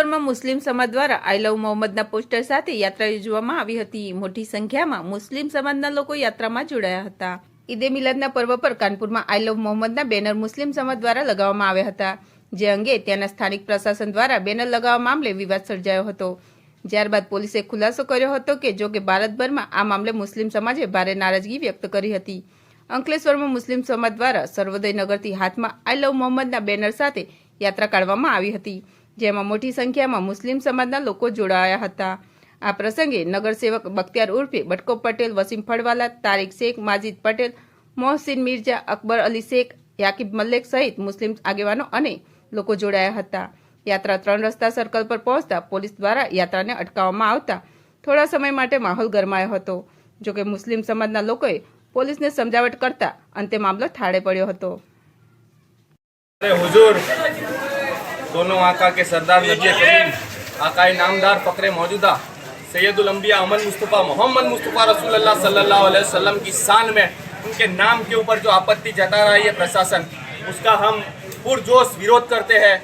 અંકલેશ્વરમાં મુસ્લિમ સમાજ દ્વારા આઈ લવ મોહમ્મદના પોસ્ટર સાથે યાત્રા યોજવામાં આવી હતી. મોટી સંખ્યામાં મુસ્લિમ સમાજના લોકો યાત્રામાં જોડાયા હતા. ઈદે મિલાદના પર્વ પર કાનપુરમાં આઈ લવ મોહમ્મદના બેનર મુસ્લિમ સમાજ દ્વારા લગાવવામાં આવ્યા હતા. જે અંગે ત્યાંના સ્થાનિક પ્રશાસન દ્વારા બેનર લગાવવા મામલે વિવાદ સર્જાયો હતો. ત્યારબાદ પોલીસે ખુલાસો કર્યો હતો કે જો કે ભારતભરમાં આ મામલે મુસ્લિમ સમાજે ભારે નારાજગી વ્યક્ત કરી હતી. અંકલેશ્વરમાં મુસ્લિમ સમાજ દ્વારા સર્વોદય નગરથી હાથમાં આઈ લવ મોહમ્મદના બેનર સાથે યાત્રા કાઢવામાં આવી હતી. જેમાં મોટી સંખ્યામાં મુસ્લિમ સમાજના લોકો જોડાયા હતા. આ પ્રસંગે નગરસેવક બખ્તિયાર ઉર્ફે બટકો પટેલ, વસીમ ફળવાલા તારીક શેખ, માજીદ પટેલ, મોહસિન મિર્જા, અકબર અલી શેખ, યાકિબ મલ્લેક સહિત મુસ્લિમ આગેવાનો અને લોકો જોડાયા હતા. યાત્રા ત્રણ રસ્તા સર્કલ પર પહોંચતા પોલીસ દ્વારા યાત્રાને અટકાવવામાં આવતા થોડા સમય માટે માહોલ ગરમાયો હતો. જોકે મુસ્લિમ સમાજના લોકોએ પોલીસને સમજાવટ કરતા અંતે મામલો થાળે પડ્યો હતો. दोनों आका के सरदार नबी करीम आकाए नामदार फकरे मौजूदा सैदुलम्बिया अमन मुस्तफ़ा मोहम्मद मुस्तफ़ा रसूल सल्लल्लाहु अलैहि वसल्लम की शान में उनके नाम के ऊपर जो आपत्ति जता रहा है ये प्रशासन, उसका हम पुरजोश विरोध करते हैं।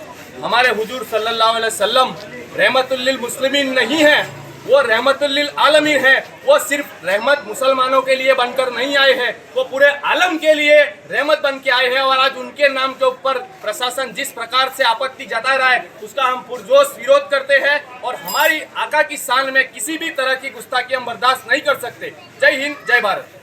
हमारे हुजूर सल्लल्लाहु अलैहि वसल्लम रहमतुल्लिल मुस्लिमीन नहीं है। वो रहमत आलमीन है। वो सिर्फ़ रहमत मुसलमानों के लिए बनकर नहीं आए हैं। वो पूरे आलम के लिए रहमत बन के आए हैं और आज उनके नाम के ऊपर प्रशासन जिस प्रकार से आपत्ति जता रहा है, उसका हम पुरजोश विरोध करते हैं और हमारी आका की शान में किसी भी तरह की गुस्ताखी हम बर्दाश्त नहीं कर सकते। जय हिंद, जय भारत।